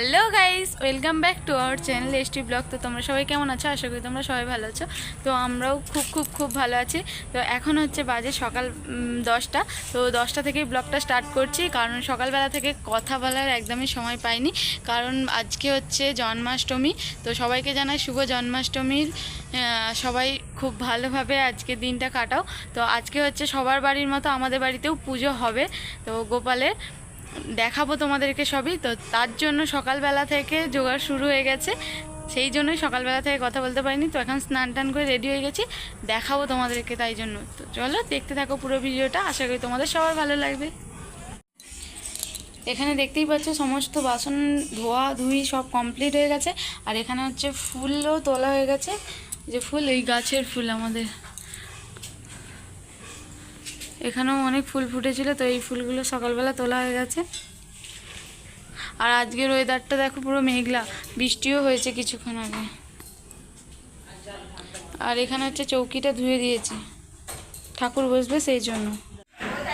Hello guys, welcome back to our channel ST blog. তো তোমরা সবাই কেমন আছো? আশা করি তোমরা সবাই ভালো আছো। তো আমরাও খুব খুব খুব ভালো আছি। তো এখন হচ্ছে বাজে সকাল দশটা। তো দশটা থেকেই ব্লগটা স্টার্ট করছি। কারণ সকালবেলা থেকে কথা বলার একদমই সময় পাইনি। কারণ আজকে হচ্ছে জন্মাষ্টমী। তো সবাইকে জানাই শুভ জন্মাষ্টমীর সবাই খুব ভালোভাবে আজকে দিনটা কাটাও। তো আজকে হচ্ছে সবার বাড়ির মতো আমাদের বাড়িতেও পুজো হবে। তো গোপালের। দেখাবো তোমাদেরকে সবই। তো তার জন্য সকালবেলা থেকে জোগাড় শুরু হয়ে গেছে। সেই জন্যই সকালবেলা থেকে কথা বলতে পারিনি। তো এখন স্নান টান করে রেডি হয়ে গেছি। দেখাবো তোমাদেরকে তাই জন্য। তো চলো দেখতে থাকো পুরো ভিডিওটা। আশা করি তোমাদের সবার ভালো লাগবে। এখানে দেখতেই পাচ্ছ সমস্ত বাসন, ধোয়া, ধুই সব কমপ্লিট হয়ে গেছে। আর এখানে হচ্ছে ফুলও তোলা হয়ে গেছে। যে ফুল, এই গাছের ফুল আমাদের। এখানেও অনেক ফুল ফুটেছিল, তো এই ফুলগুলো সকালবেলা তোলা হয়ে গেছে। আর আজকের ওয়েদারটা দেখো পুরো মেঘলা, বৃষ্টিও হয়েছে কিছুক্ষণ আগে। আর এখানে হচ্ছে চৌকিটা ধুয়ে দিয়েছি, ঠাকুর বসবে সেই জন্য।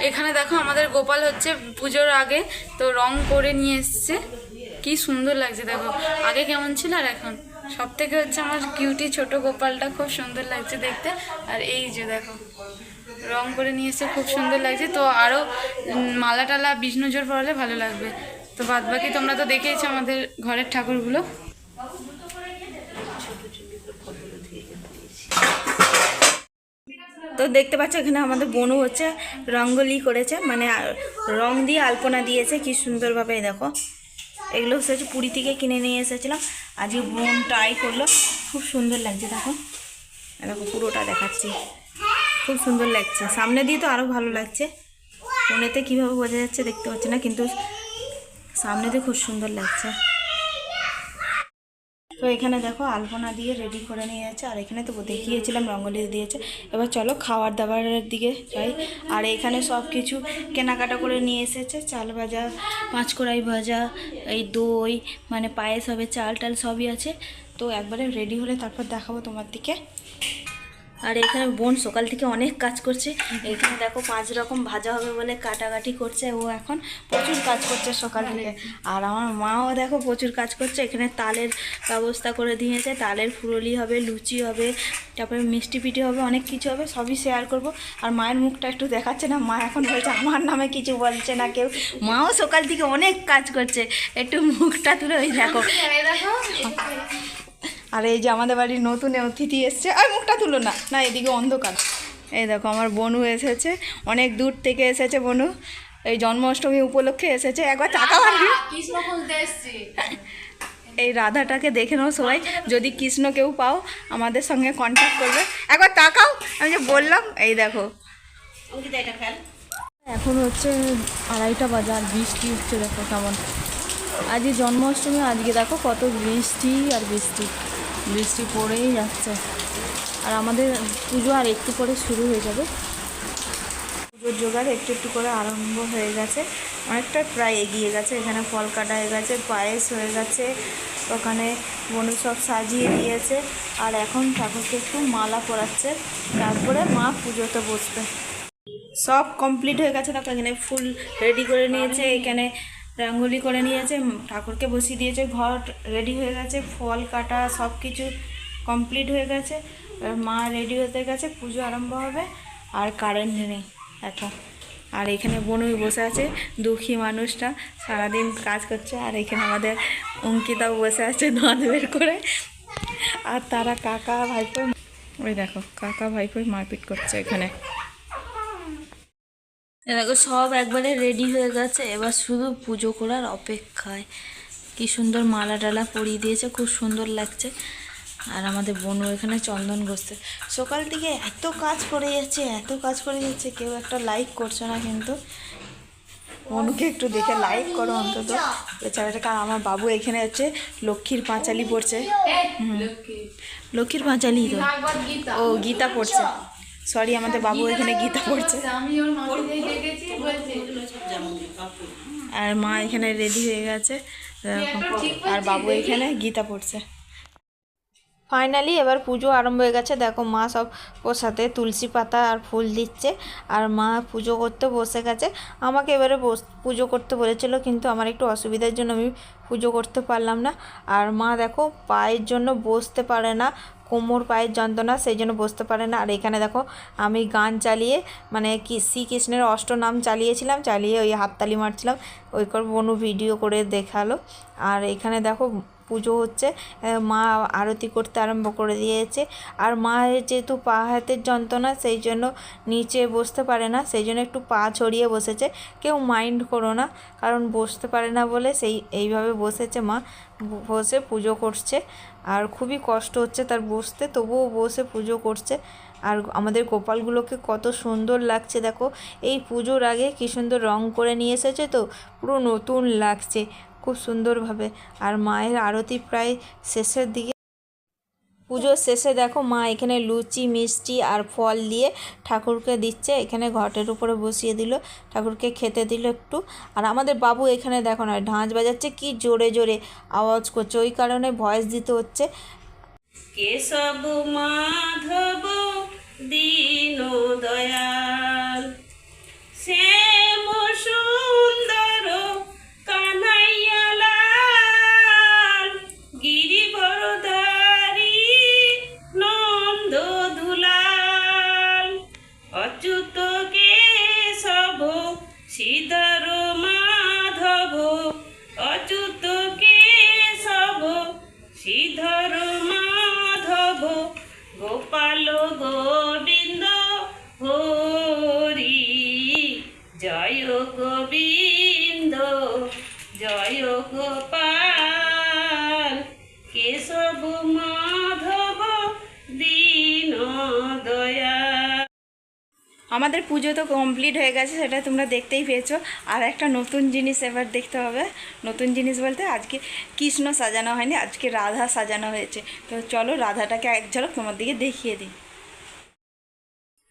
এখানে দেখো আমাদের গোপাল হচ্ছে পুজোর আগে, তো রং করে নিয়ে এসছে। কি সুন্দর লাগছে দেখো, আগে কেমন ছিল আর এখন? সব থেকে হচ্ছে আমার কিউটি ছোট গোপালটা খুব সুন্দর লাগছে দেখতে। আর এই যে দেখো রং করে নিয়ে এসে খুব সুন্দর লাগছে। তো আরও মালা টালা বিষ্ণুজোর পরালে ভালো লাগবে। তো বাদ বাকি তোমরা তো দেখেইছো আমাদের ঘরের ঠাকুরগুলো। তো দেখতে পাচ্ছ, এখানে আমাদের বনু হচ্ছে, রঙ্গলি করেছে মানে রং দিয়ে আলপনা দিয়েছে, কি সুন্দরভাবে দেখো। এগুলো হচ্ছে পুরী থেকে কিনে নিয়ে এসেছিলাম। আজকে বোন ট্রাই করল, খুব সুন্দর লাগছে, দেখো। দেখো পুরোটা দেখাচ্ছি। খুব সুন্দর লাগছে। সামনে দিয়ে তো আরও ভালো লাগছে। ফোনেতে কীভাবে বোঝা যাচ্ছে দেখতে পাচ্ছি না, কিন্তু সামনে দিয়ে খুব সুন্দর লাগছে। তো এখানে দেখো আলপনা দিয়ে রেডি করে নিয়ে যাচ্ছে আর এখানে তো দেখিয়েছিলাম রঙ্গলি দিয়েছে। এবার চলো খাওয়ার দাবারের দিকে যাই। আর এখানে সব কিছু কেনাকাটা করে নিয়ে এসেছে, চাল ভাজা, পাঁচ কড়াই ভাজা, এই দই মানে পায়েস হবে, চাল টাল সবই আছে। তো একবারে রেডি হলে তারপর দেখাবো তোমার দিকে। আর এখানে বোন সকাল থেকে অনেক কাজ করছে। এখানে দেখো পাঁচ রকম ভাজা হবে বলে কাটাকাটি করছে। ও এখন প্রচুর কাজ করছে সকাল থেকে। আর আমার মাও দেখো প্রচুর কাজ করছে। এখানে তালের ব্যবস্থা করে দিয়েছে। তালের ফুরলি হবে লুচি হবে তারপরে মিষ্টি পিঠে হবে অনেক কিছু হবে সবই শেয়ার করব। আর মায়ের মুখটা একটু দেখাচ্ছে না? মা এখন বলছে আমার নামে কিছু বলছে না কেউ। মাও সকাল থেকে অনেক কাজ করছে। একটু মুখটা তুলে ওই দেখো। আর এই যে আমাদের বাড়ির নতুন অতিথি এসছে। আর মুখটা তুলো না না এদিকে অন্ধকার। এই দেখো আমার বনু এসেছে। অনেক দূর থেকে এসেছে বনু। এই জন্মাষ্টমী উপলক্ষে এসেছে। একবার টাকা মারবি এই রাধাটাকে দেখে নাও সবাই। যদি কৃষ্ণ কেউ পাও আমাদের সঙ্গে কন্ট্যাক্ট করবে। একবার তাকাও আমি যে বললাম এই দেখো। এখন হচ্ছে আড়াইটা বাজার বৃষ্টি উঠছে দেখো কেমন। আজকে জন্মাষ্টমী আজকে দেখো কত বৃষ্টি আর বৃষ্টি। বৃষ্টি পড়েই যাচ্ছে। আর আমাদের পুজো আর একটু পরে শুরু হয়ে যাবে। পুজোর জোগাড় একটু একটু করে আরম্ভ হয়ে গেছে। অনেকটা প্রায় এগিয়ে গেছে। এখানে ফল কাটা হয়ে গেছে, পায়েস হয়ে গেছে, ওখানে বনু সব সাজিয়ে দিয়েছে। আর এখন ঠাকুরকে একটু মালা পরাচ্ছে। তারপরে মা পুজোতে বসবে। সব কমপ্লিট হয়ে গেছে। দেখো এখানে ফুল রেডি করে নিয়েছে। এখানে রঙ্গোলি করে নিয়েছে ঠাকুরকে বসিয়ে দিয়েছে, ঘর রেডি হয়ে গেছে, ফল কাটা সব কিছু কমপ্লিট হয়ে গেছে, এবার মা রেডি হতে গেছে, পুজো আরম্ভ হবে, আর কারেন্ট নেই এখন। আর এখানে বনুই বসে আছে, দুঃখী মানুষটা, সারাদিন কাজ করছে, আর এখানে আমাদের অঙ্কিতাও বসে আছে দাঁত বের করে। আর তারা কাকা, ভাইপো, ওই দেখো, কাকা, ভাইপোই মারপিট করছে এখানে। দেখো, সব একবারে রেডি হয়ে গেছে। এবার শুধু পুজো করার অপেক্ষায়। কি সুন্দর মালা টালা পরিয়ে দিয়েছে, খুব সুন্দর লাগছে। আর আমাদের বোনও এখানে চন্দন ঘষছে। সকাল থেকে এত কাজ করে যাচ্ছে, এত কাজ করে যাচ্ছে, কেউ একটা লাইক করছে না কিন্তু। বনুকে একটু দেখে লাইক করো অন্তত। বেচারাটাকে আর আমার বাবু এখানে হচ্ছে লক্ষ্মীর পাঁচালি পড়ছে। লক্ষ্মীর পাঁচালি ও, গীতা পড়ছে। সরি আমাদের বাবু এখানে গীতা পড়ছে। আর মা এখানে রেডি হয়ে গেছে। আর বাবু এখানে গীতা পড়ছে। ফাইনালি এবার পুজো আরম্ভ হয়ে গেছে। দেখো, মা সব সাথে তুলসী পাতা আর ফুল দিচ্ছে আর মা পুজো করতে বসে গেছে। আমাকে এবারে বস, পুজো করতে বলেছিল, কিন্তু আমার একটু অসুবিধার জন্য আমি পুজো করতে পারলাম না। আর মা দেখো, পায়ের জন্য বসতে পারে না, কোমর, পায়ের যন্ত্রণা, সেই জন্য বসতে পারে না। আর এখানে দেখো, আমি গান চালিয়ে মানে কি, শ্রীকৃষ্ণের অষ্টনাম চালিয়েছিলাম, চালিয়ে ওই হাততালি মারছিলাম। ওই কর, বনু ভিডিও করে দেখাল। আর এখানে দেখো পুজো হচ্ছে মা আরতি করতে আরম্ভ করে দিয়েছে। আর মায়ের যেহেতু পা হাতের যন্ত্রণা, সেই জন্য নিচে বসতে পারে না, সেই জন্য একটু পা ছড়িয়ে বসেছে। কেউ মাইন্ড করো না, কারণ বসতে পারে না বলে সেই, এইভাবে বসেছে মা, বসে পুজো করছে। আর খুবই কষ্ট হচ্ছে তার বসতে, তবুও বসে পুজো করছে। আর আমাদের গোপালগুলোকে কত সুন্দর লাগছে, দেখো। এই পুজোর আগে কী সুন্দর রং করে নিয়ে এসেছে তো, পুরো নতুন লাগছে। খুব সুন্দরভাবে। আর মায়ের আরতি প্রায় শেষের দিকে। পুজোর শেষে দেখো মা এখানে লুচি, মিষ্টি আর ফল দিয়ে ঠাকুরকে দিচ্ছে। এখানে ঘটের উপরে বসিয়ে দিল, ঠাকুরকে খেতে দিল একটু। আর আমাদের বাবু এখানে দেখো না, ঢাঁচ বাজাচ্ছে, কি জোরে জোরে আওয়াজ করছে। ওই কারণে ভয়েস দিতে হচ্ছে। কেশব মাধব, দীন দয়াল। শ্রীধর মাধব, অচ্যুত কেশব, শ্রীধর মাধব, গোপাল গোবিন্দ হরি। জয় গোবিন্দ, জয় গোপাল। কেশব মাধব দীন দয়া আমাদের পুজো তো কমপ্লিট হয়ে গেছে, সেটা তোমরা দেখতেই পেয়েছ। আর একটা নতুন জিনিস এবার দেখতে হবে। নতুন জিনিস বলতে আজকে কৃষ্ণ সাজানো হয়নি, আজকে রাধা সাজানো হয়েছে। তো চলো রাধাটাকে এক ঝলক তোমার দিকে দেখিয়ে দিই।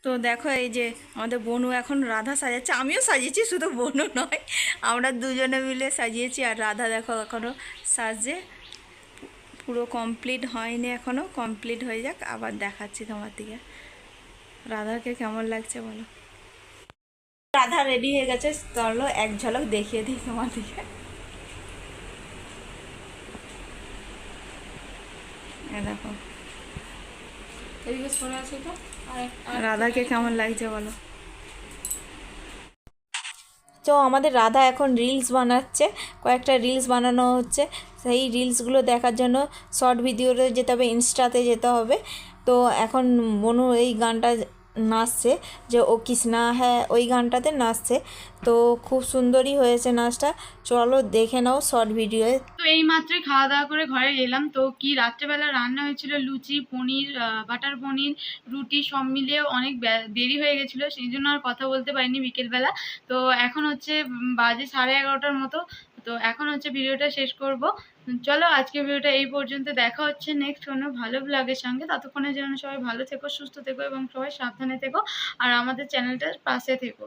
তো দেখো এই যে আমাদের বনু এখন রাধা সাজাচ্ছে, আমিও সাজিয়েছি, শুধু বনু নয়, আমরা দুজনে মিলে সাজিয়েছি। আর রাধা দেখো এখনও সাজে পুরো কমপ্লিট হয়নি এখনও কমপ্লিট হয়ে যাক, আবার দেখাচ্ছি তোমার দিকে। রাধাকে কেমন লাগছে বলো? রাধা রেডি হয়ে গেছে চলো এক ঝলক দেখিয়ে দিই তোমার দিকে দেখো। এদিকে সরে আছে তো? আর রাধাকে কেমন লাগছে বলো? তো আমাদের রাধা এখন রিলস বানাচ্ছে কয়েকটা রিলস বানানো হচ্ছে। সেই রিলসগুলো দেখার জন্য শর্ট ভিডিওতে যেতে হবে ইনস্টাতে যেতে হবে। তো এখন মনু এই গানটা নাচছে যে ও কৃষ্ণা হ্যাঁ ওই গানটাতে নাচছে। তো খুব সুন্দরই হয়েছে নাচটা। চলো দেখে নাও শর্ট ভিডিওয়ে। তো এই মাত্রই খাওয়া দাওয়া করে ঘরে এলাম। তো কি রাত্রেবেলা রান্না হয়েছিল? লুচি, পনির বাটার পনির, রুটি সব মিলিয়ে অনেক দেরি হয়ে গেছিল। সেই জন্য আর কথা বলতে পারিনি বিকেলবেলা। তো এখন হচ্ছে বাজে সাড়ে এগারোটার মতো। তো এখন হচ্ছে ভিডিওটা শেষ করব। চলো আজকে ভিডিওটা এই পর্যন্ত। দেখা হচ্ছে নেক্সট কোনো ভালো ব্লগের সঙ্গে। ততক্ষণে যেন সবাই ভালো থেকো, সুস্থ থেকো এবং সবাই সাবধানে থেকো। আর আমাদের চ্যানেলটার পাশে থেকো।